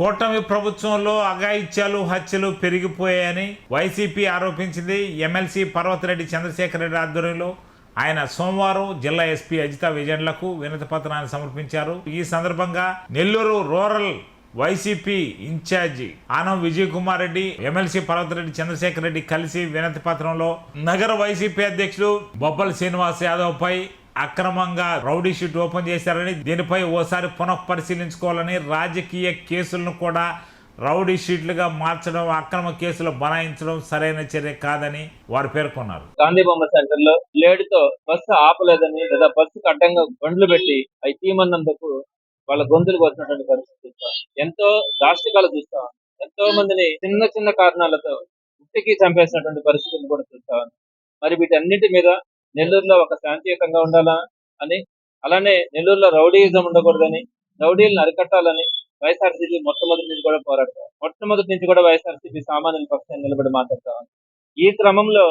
కూటమి ప్రభుత్వంలో అఘాయిత్యాలు హత్యలు పెరిగిపోయాయని వైసీపీ ఆరోపించింది ఎమ్మెల్సీ పర్వతిరెడ్డి చంద్రశేఖర్ రెడ్డి ఆధ్వర్యంలో. ఆయన సోమవారం జిల్లా ఎస్పీ అజిత విజయన్లకు వినతి పత్రాన్ని సమర్పించారు. ఈ సందర్భంగా Nellore rural YCP incharge Anam Vijay Kumar Reddy MLC Parvathireddy Chandrasekhar Reddy కలిసి వినతి పత్రంలో నగర వైసీపీ అధ్యక్షుడు బొబ్బల శ్రీనివాస్ యాదవ్ పై అక్రమంగా రౌడీ షీట్ ఓపెన్ చేశారని దీనిపై ఓసారి పునః పరిశీలించుకోవాలని రాజకీయ కేసులను కూడా రౌడీ షీట్లుగా మార్చడం అక్రమ కేసులు బనాయించడం సరైన చర్య కాదని వారు పేర్కొన్నారు. గాంధీ బొమ్మ సెంటర్లో లేడుతో తో బస్సు ఆపలేదని లేదా బస్సుకు అడ్డంగా బండ్లు పెట్టి అవి తీమన్నందుకు వాళ్ళ గొంతులు వచ్చినటువంటి పరిస్థితి చూస్తాం. ఎంతో దాష్టికాలు చూస్తాం. ఎంతో మందిని చిన్న చిన్న కారణాలతో ఇంటికి చంపేసినటువంటి పరిస్థితులు కూడా చూస్తాం. మరి వీటన్నిటి మీద నెల్లూరులో ఒక శాంతియుతంగా ఉండాలా అని? అలానే నెల్లూరులో రౌడీయిజం ఉండకూడదని రౌడీలను అరికట్టాలని వైఎస్ఆర్సీపీ మొట్టమొదటి నుంచి కూడా పోరాడతాం మొట్టమొదటి నుంచి కూడా వైఎస్ఆర్సీపీ సామాన్యుల పక్షాన్ని నిలబడి మాట్లాడతాం ఈ క్రమంలో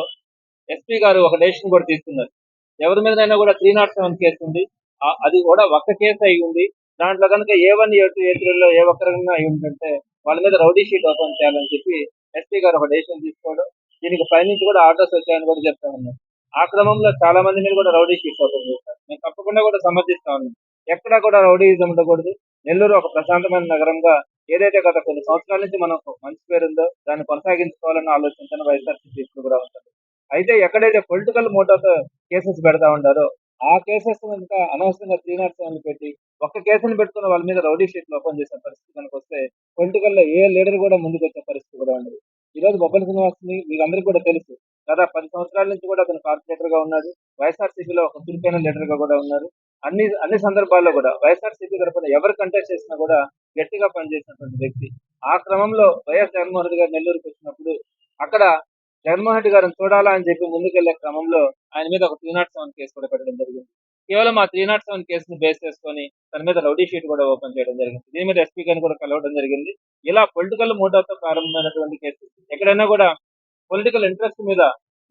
ఎస్పీ గారు ఒక డెసిషన్ కూడా తీసుకున్నారు. ఎవరి మీదైనా కూడా త్రీ నాట్ సెవెన్ కేసు ఉంది. అది కూడా ఒక్క కేసు అయి ఉంది. దాంట్లో కనుక ఏ వన్ ఏ టూ ఏ త్రీలో ఏ ఒక్కరైనా అయి ఉంటుంటే వాళ్ళ మీద రౌడీ షీట్ ఓపెన్ చేయాలని చెప్పి ఎస్పీ గారు ఒక డెసిషన్ తీసుకోవడం దీనికి పైనుంచి కూడా ఆర్డర్స్ వచ్చాయని కూడా చెప్తా ఉన్నారు ఆ క్రమంలో చాలా మంది మీరు కూడా రౌడీ షీట్ ఓపెన్ చేస్తారు మేము తప్పకుండా కూడా సమర్థిస్తా ఎక్కడా కూడా రౌడీయిజం ఉండకూడదు. నెల్లూరు ఒక ప్రశాంతమైన నగరంగా ఏదైతే గత కొన్ని సంవత్సరాల నుంచి మనకు మంచి పేరు ఉందో దాన్ని కొనసాగించుకోవాలని ఆలోచించిన వైఎస్ఆర్సీపీ ఇప్పుడు కూడా ఉంటుంది. అయితే ఎక్కడైతే పొలిటికల్ మోటార్తో కేసెస్ పెడతా ఉంటారో ఆ కేసెస్ ఇంకా అనవసరంగా త్రీ నాట్ పెట్టి ఒక్క కేసును పెట్టుకున్న వాళ్ళ మీద రౌడీ షీట్లు ఓపెన్ చేసే పరిస్థితి కనుక వస్తే పొలిటికల్లో ఏ లీడర్ కూడా ముందుకు వచ్చే పరిస్థితి కూడా ఉండదు. ఈ రోజు బొబ్బల శ్రీనివాస్ని మీకు అందరికీ కూడా తెలుసు. గత పది సంవత్సరాల నుంచి కూడా అతను కార్పొరేటర్గా ఉన్నాడు. వైఎస్ఆర్సీపీలో ఒక చురుకైన లీడర్గా కూడా ఉన్నారు. అన్ని అన్ని సందర్భాల్లో కూడా వైఎస్ఆర్సీపీ తరఫున ఎవరు కంటెస్ట్ చేసినా కూడా గట్టిగా పనిచేసినటువంటి వ్యక్తి. ఆ క్రమంలో వైఎస్ జగన్మోహన్ రెడ్డి గారు నెల్లూరుకి వచ్చినప్పుడు అక్కడ జగన్మోహన్ రెడ్డి గారిని చూడాలా అని చెప్పి ముందుకెళ్ళే క్రమంలో ఆయన మీద ఒక త్రీ నాట్ సెవెన్ కేసు కూడా పెట్టడం జరిగింది. కేవలం ఆ త్రీ నాట్ సెవెన్ కేసుని బేస్ చేసుకొని తన మీద రౌడీ షీట్ కూడా ఓపెన్ చేయడం జరిగింది. దీని మీద ఎస్పీ గారిని కూడా కలవడం జరిగింది. ఇలా పొలిటికల్ మోటార్తో ప్రారంభమైనటువంటి కేసు ఎక్కడైనా కూడా పొలిటికల్ ఇంట్రెస్ట్ మీద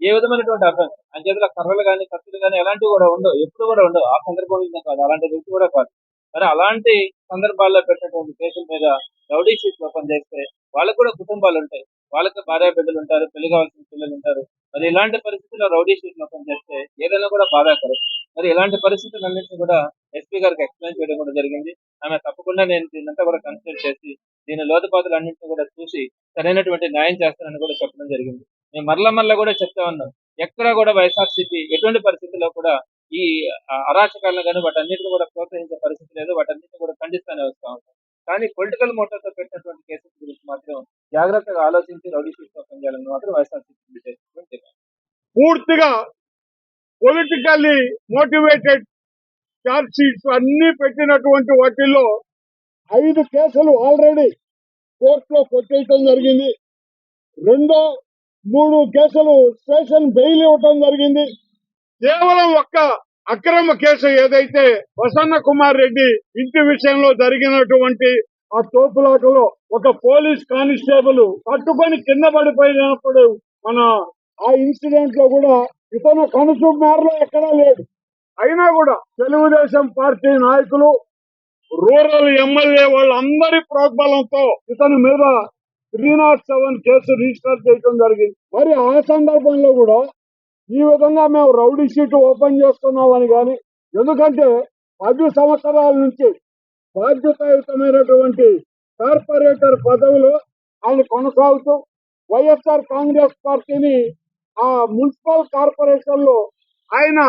ఏ విధమైనటువంటి అర్థం? అని చేతిలో కర్రలు కానీ కత్తులు కానీ ఎలాంటివి కూడా ఉండవు. ఎప్పుడు కూడా ఉండవు. ఆ సందర్భంలో కాదు. అలాంటి వ్యక్తి కూడా కాదు. మరి అలాంటి సందర్భాల్లో పెట్టినటువంటి కేసుల మీద రౌడీ షీట్ ఓపెన్ చేస్తే వాళ్ళకు కూడా కుటుంబాలు ఉంటాయి. వాళ్ళకి భార్య బిడ్డలు ఉంటారు పెళ్ళి కావాల్సిన పిల్లలు ఉంటారు. మరి ఇలాంటి పరిస్థితుల్లో రౌడీ షీట్ ఓపెన్ చేస్తే ఏదైనా కూడా బాధాకరం మరి ఇలాంటి పరిస్థితులన్నింటినీ కూడా ఎస్పీ గారికి ఎక్స్ప్లెయిన్ చేయడం కూడా జరిగింది. ఆమె తప్పకుండా నేను దీన్నంతా కూడా కన్సిడర్ చేసి దీని లోతుపాతలు అన్నింటిని కూడా చూసి సరైనటువంటి న్యాయం చేస్తానని కూడా చెప్పడం జరిగింది. మేము మరల మరల కూడా చెప్తా ఉన్నాం. ఎక్కడ కూడా వైఎస్ఆర్సీపీ ఎటువంటి పరిస్థితుల్లో కూడా ఈ అరాచకాలను కానీ వాటన్నిటిని కూడా ప్రోత్సహించే పరిస్థితి లేదు. వాటన్నిటిని కూడా ఖండిస్తానే వస్తా ఉంటాం కానీ పొలిటికల్ మోటార్తో పెట్టినటువంటి కేసెస్ గురించి మాత్రం జాగ్రత్తగా ఆలోచించి రౌడీ షీట్ ఓపెన్ చేయాలని మాత్రం వైఎస్ఆర్సీపీ పూర్తిగా పొలిటికల్లీ మోటివేటెడ్ చార్జ్ షీట్స్ అన్ని పెట్టినటువంటి వాటిల్లో ఐదు కేసులు ఆల్రెడీ కోర్టులో కొట్టేయటం జరిగింది. రెండో మూడు కేసులు స్టేషన్ బెయిల్ ఇవ్వటం జరిగింది. కేవలం ఒక్క అక్రమ కేసు ఏదైతే వసన్న కుమార్ రెడ్డి ఇంటి విషయంలో జరిగినటువంటి ఆ తోపులాటలో ఒక పోలీస్ కానిస్టేబుల్ పట్టుకొని కింద పడిపోయినప్పుడు మన ఆ ఇన్సిడెంట్లో కూడా ఇతను కనుచు మేరలో ఎక్కడా లేడు. అయినా కూడా తెలుగుదేశం పార్టీ నాయకులు రూరల్ ఎమ్మెల్యే వాళ్ళందరి ప్రోద్బలంతో ఇతని మీద three not seven case register చేయడం జరిగింది. మరి ఆ సందర్భంలో కూడా ఈ విధంగా మేము రౌడీ షీట్ ఓపెన్ చేస్తున్నామని కానీ ఎందుకంటే పది సంవత్సరాల నుంచి బాధ్యతాయుతమైనటువంటి కార్పొరేటర్ పదవిలో ఆయన కొనసాగుతూ వైఎస్ఆర్ కాంగ్రెస్ పార్టీని ఆ మున్సిపల్ కార్పొరేషన్లో ఆయన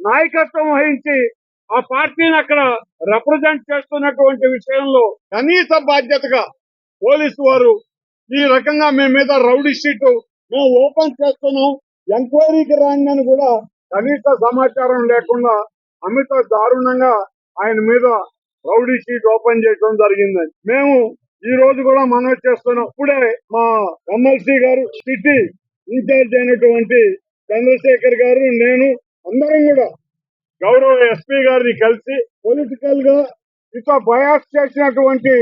నాయకత్వం వహించి ఆ పార్టీని అక్కడ రిప్రజెంట్ చేస్తున్నటువంటి విషయంలో కనీస బాధ్యతగా పోలీసు వారు ఈ రకంగా మేము మీద రౌడీ షీట్ మేము ఓపెన్ చేస్తున్నాం. ఎంక్వైరీకి రాండి అని కూడా కనీస సమాచారం లేకుండా అమిత దారుణంగా ఆయన మీద రౌడీ షీట్ ఓపెన్ చేయడం జరిగింది. మేము ఈ రోజు కూడా మనవి చేస్తున్నాం. ఇప్పుడే మా ఎమ్మెల్సీ గారు సిటీ ఇన్ఛార్జ్ అయినటువంటి చంద్రశేఖర్ గారు నేను అందరం కూడా గౌరవ ఎస్పీ గారిని కలిసి పొలిటికల్గా ఇక బయాస్ చేసినటువంటి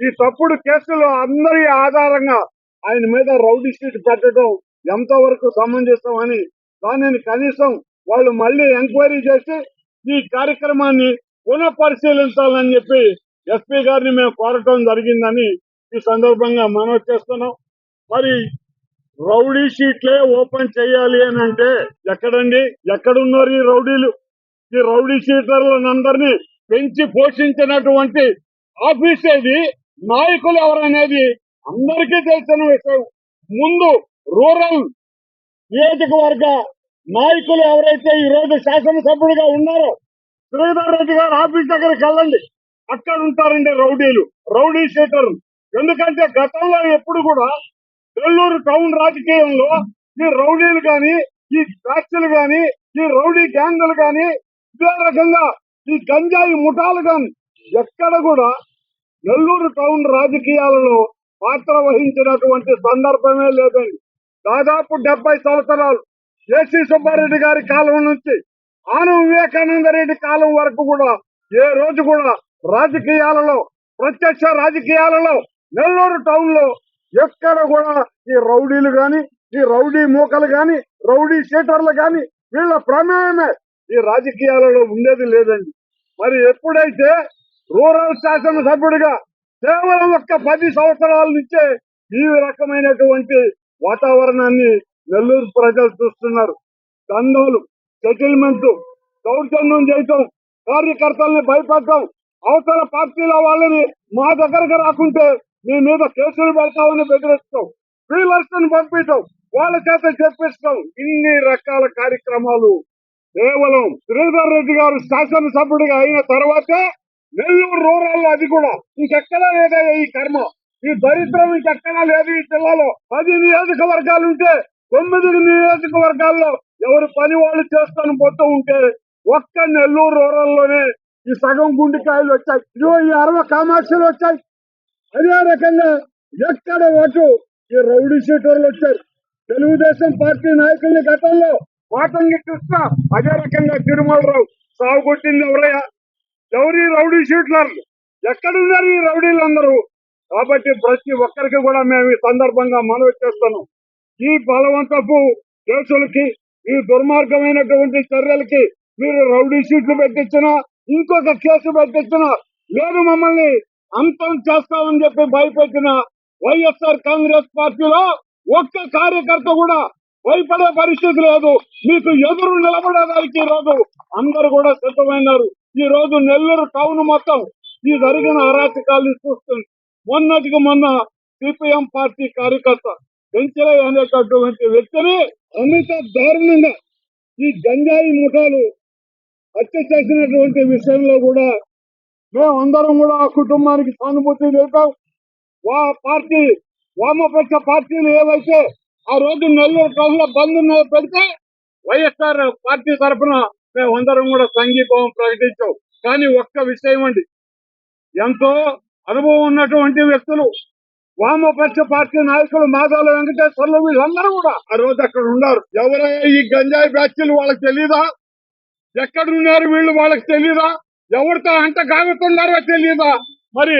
ఈ తప్పుడు కేసులో అందరి ఆధారంగా ఆయన మీద రౌడీ షీట్ పెట్టడం ఎంతవరకు సమంజసం అని దానిని కనీసం వాళ్ళు మళ్ళీ ఎంక్వైరీ చేసి ఈ కార్యక్రమాన్ని పునః పరిశీలించాలని చెప్పి ఎస్పీ గారిని మేము కోరటం జరిగిందని ఈ సందర్భంగా మనవి చేస్తున్నాం. మరి రౌడీ షీట్లే ఓపెన్ చేయాలి అని అంటే ఎక్కడండి? ఎక్కడున్నారు ఈ రౌడీలు? ఈ రౌడీ షీటర్లందరినీ పెంచి పోషించినటువంటి ఆఫీస్ ఏది నాయకులు ఎవరనేది అందరికీ తెలిసిన విషయం. ముందు రూరల్ నియోజకవర్గ నాయకులు ఎవరైతే ఈ రోజు శాసనసభ్యుడిగా ఉన్నారో శ్రీధర్ రెడ్డి గారు ఆఫీస్ దగ్గరికి వెళ్ళండి. అక్కడ ఉంటారండి రౌడీలు రౌడీ షీటర్ ఎందుకంటే గతంలో ఎప్పుడు కూడా నెల్లూరు టౌన్ రాజకీయంలో ఈ రౌడీలు కానీ ఈ ఫ్యాక్చులు కానీ ఈ రౌడీ గ్యాంగులు కానీ ఇదే రకంగా ఈ గంజాయి ముఠాలు కానీ ఎక్కడ కూడా నెల్లూరు టౌన్ రాజకీయాలలో పాత్ర వహించినటువంటి సందర్భమే లేదండి దాదాపు డెబ్బై సంవత్సరాలు ఏసీ సుబ్బారెడ్డి గారి కాలం నుంచి ఆనం వివేకానంద రెడ్డి కాలం వరకు కూడా ఏ రోజు కూడా రాజకీయాలలో ప్రత్యక్ష రాజకీయాలలో నెల్లూరు టౌన్లో ఎక్కడ కూడా ఈ రౌడీలు గాని ఈ రౌడీ మూకలు గాని రౌడీ షీటర్లు గాని వీళ్ళ ప్రమేయమే. ఈ రాజకీయాలలో ఉండేది లేదండి. మరి ఎప్పుడైతే రూరల్ శాసనసభ్యుడిగా కేవలం ఒక్క పది సంవత్సరాల నుంచే ఈ రకమైనటువంటి వాతావరణాన్ని నెల్లూరు ప్రజలు చూస్తున్నారు. దందాలు సెటిల్మెంట్ దౌర్జన్యం చేయటం కార్యకర్తల్ని భయపెట్టడం అవతల పార్టీల వాళ్ళని మా దగ్గరకు రాకుంటే మీ మీద కేసులు పెడతామని బెదిరిస్తాం ఫీలర్స్ పంపించడం వాళ్ళ చేత చెప్పిస్తాం. ఇన్ని రకాల కార్యక్రమాలు కేవలం శ్రీధర్ రెడ్డి గారు శాసనసభ్యుడిగా అయిన తర్వాతే నెల్లూరు రూరల్లో అది కూడా. ఇంకెక్కడా లేదా ఈ కర్మ? ఈ దరిద్రం ఇంకెక్కడా లేదు ఈ జిల్లాలో. పది నియోజకవర్గాలు ఉంటే తొమ్మిది నియోజకవర్గాల్లో ఎవరు పని వాళ్ళు చేస్తాను పోతూ ఉంటే ఒక్క నెల్లూరు రూరల్లోనే ఈ సగం గుండెకాయలు వచ్చాయి. ఇరవై అరవై అరవ కామాక్షలు వచ్చాయి. అదే రకంగా ఎక్కడ ఓటు ఈ రౌడీ షీటర్లు వచ్చాయి? తెలుగుదేశం పార్టీ నాయకుల్ని గతంలో వాటం కృష్ణ అదే రకంగా తిరుమలరావు సాగు కొట్టింది ఎవరయ్యా? ఎవరి రౌడీ షూట్లర్లు? ఎక్కడున్నారు ఈ రౌడీలందరూ? కాబట్టి ప్రతి ఒక్కరికి కూడా మేము ఈ సందర్భంగా మనవి చేస్తాను. ఈ బలవంతపు కేసులకి ఈ దుర్మార్గమైనటువంటి చర్యలకి మీరు రౌడీ షీట్లు పెట్టించినా ఇంకొక కేసు పెట్టించినా లేదు మమ్మల్ని అంతం చేస్తామని చెప్పి భయపెట్టిన వైఎస్ఆర్ కాంగ్రెస్ పార్టీలో ఒక్క కార్యకర్త కూడా భయపడే పరిస్థితి లేదు మీకు ఎదురు నిలబడడానికి ఈ రోజు అందరూ కూడా సిద్ధమైనారు. ఈ రోజు నెల్లూరు టౌన్ మొత్తం ఈ జరిగిన అరాచకాల్ని చూస్తుంది. మొన్నటికి మొన్న సిపిఎం పార్టీ కార్యకర్త పెంచలయ్య అనేటటువంటి వ్యక్తిని అమిత దారుణంగా ఈ గంజాయి ముఠాలు హత్య చేసినటువంటి విషయంలో కూడా మేమందరం కూడా ఆ కుటుంబానికి సానుభూతి తెలిపాం. వా పార్టీ వామపక్ష పార్టీలు ఏవైతే ఆ రోజు నెల్లూరు టౌన్లో బంద్ ఉన్న పెడితే వైఎస్ఆర్ పార్టీ తరఫున మేమందరం కూడా సంఘీభావం ప్రకటించాం. కానీ ఒక్క విషయం అండి. ఎంతో అనుభవం ఉన్నటువంటి వ్యక్తులు వామపక్ష పార్టీ నాయకులు మాధవ వెంకటేశ్వర్లు వీళ్ళందరూ కూడా ఆ రోజు అక్కడ ఉన్నారు. ఎవరైనా ఈ గంజాయి బ్యాచ్లు వాళ్ళకి తెలీదా? ఎక్కడున్నారు వీళ్ళు వాళ్ళకి తెలీదా? ఎవరితో అంట కాగుతున్నారో తెలీదా? మరి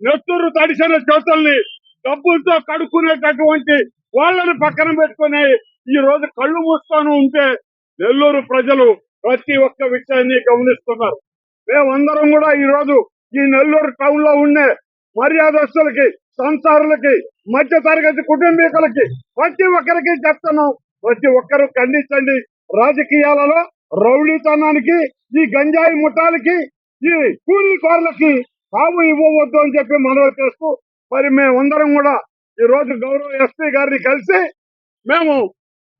నెత్తూరు తడిసిన చేతుల్ని డబ్బులతో కడుక్కునేటటువంటి వాళ్ళని పక్కన పెట్టుకుని ఈ రోజు కళ్ళు మూస్తాను ఉంటే నెల్లూరు ప్రజలు ప్రతి ఒక్క విషయాన్ని గమనిస్తున్నారు. మేమందరం కూడా ఈ రోజు ఈ నెల్లూరు టౌన్లో ఉండే మర్యాదస్తులకి సంసారులకి మధ్య తరగతి కుటుంబీకులకి ప్రతి ఒక్కరికి చెప్తున్నాం. ప్రతి ఒక్కరు ఖండించండి. రాజకీయాలలో రౌడీతనానికి ఈ గంజాయి ముఠాలకి ఈ కూలీ కోర్లకి తాము ఇవ్వవద్దు అని చెప్పి మనవి చేస్తూ మరి మేమందరం కూడా ఈ రోజు గౌరవ ఎస్పీ గారిని కలిసి మేము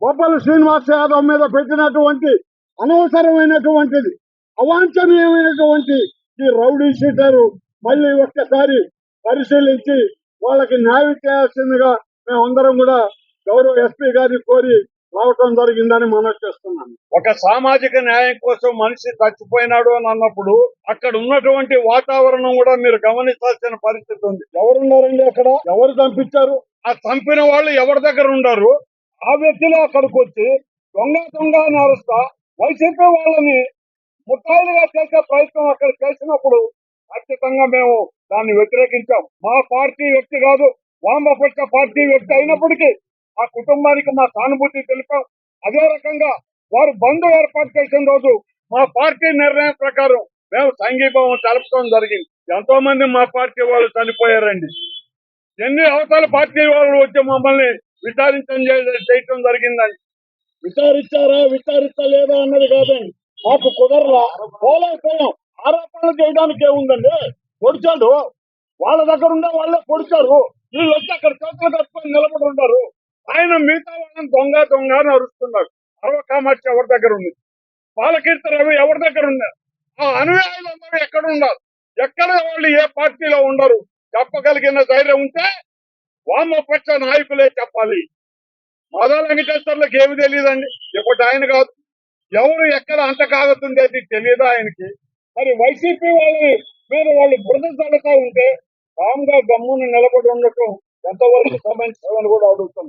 బొబ్బల శ్రీనివాస్ యాదవ్ మీద పెట్టినటువంటి అనవసరమైనటువంటిది అవాంఛనీయమైనటువంటి ఈ రౌడీ షీటరు మళ్ళీ ఒక్కసారి పరిశీలించి వాళ్ళకి న్యాయం చేయాల్సిందిగా మేమందరం కూడా గౌరవ ఎస్పీ గారిని కోరి రావటం జరిగిందని మనం చేస్తున్నాం ఒక సామాజిక న్యాయం కోసం మనిషి చచ్చిపోయినాడు అని అన్నప్పుడు అక్కడ ఉన్నటువంటి వాతావరణం కూడా మీరు గమనించాల్సిన పరిస్థితి ఉంది. ఎవరున్నారండి అక్కడ? ఎవరు చంపించారు? ఆ చంపిన వాళ్ళు ఎవరి దగ్గర ఉన్నారు ఆ వ్యక్తులు అక్కడికి వచ్చి దొంగ దొంగ అని అరుస్తా వైసీపీ వాళ్ళని ముట్టాలుగా చేసే ప్రయత్నం అక్కడ చేసినప్పుడు ఖచ్చితంగా మేము దాన్ని వ్యతిరేకించాం. మా పార్టీ వ్యక్తి కాదు వామపక్ష పార్టీ వ్యక్తి అయినప్పటికీ ఆ కుటుంబానికి మా సానుభూతి తెలిపాం. అదే రకంగా వారు బంధు ఏర్పాటు చేసిన రోజు మా పార్టీ నిర్ణయం ప్రకారం మేము సంఘీభావం తెలపడం జరిగింది. ఎంతో మంది మా పార్టీ వాళ్ళు చనిపోయారండి. ఎన్ని అవతల పార్టీ వాళ్ళు వచ్చి మమ్మల్ని విచారించడం చే- చేయటం జరిగిందండి. విచారించారా విచారించలేదా అన్నది కాదండి. మాకు కుదరలా. పోలేకపోయాం. ఆరోపణలు చేయడానికి ఏముందండి పొడిచాడు. వాళ్ళ దగ్గర ఉండే వాళ్ళే పొడిచారు. వీళ్ళు వచ్చి అక్కడ చేతులు కట్టుకొని నిలబడి ఉన్నారు ఆయన మిగతా వాళ్ళని దొంగ దొంగ అని అరుస్తున్నారు. అరవ కామాక్షి ఎవరి దగ్గర ఉంది? బాలకీర్తి రవి ఎవరి దగ్గర ఉన్నారు ఆ అనుయాయులు అందరూ ఎక్కడ ఉన్నారు? ఎక్కడ వాళ్ళు ఏ పార్టీలో ఉండరు? చెప్పగలిగిన ధైర్యం ఉంటే వామపక్ష నాయకులే చెప్పాలి. మాధవ వెంకటేశ్వర్లకు ఏమి తెలియదండి ఇప్పటి ఆయన కాదు. ఎవరు ఎక్కడ అంత కాగుతుండేది తెలియదు ఆయనకి? మరి వైసీపీ వాళ్ళని మీరు వాళ్ళు బురద చల్లతా ఉంటే కామ్గా గమ్మున నిలబడి ఉండటం ఎంతవరకు సమంజసమని కూడా అడుగుతున్నాం.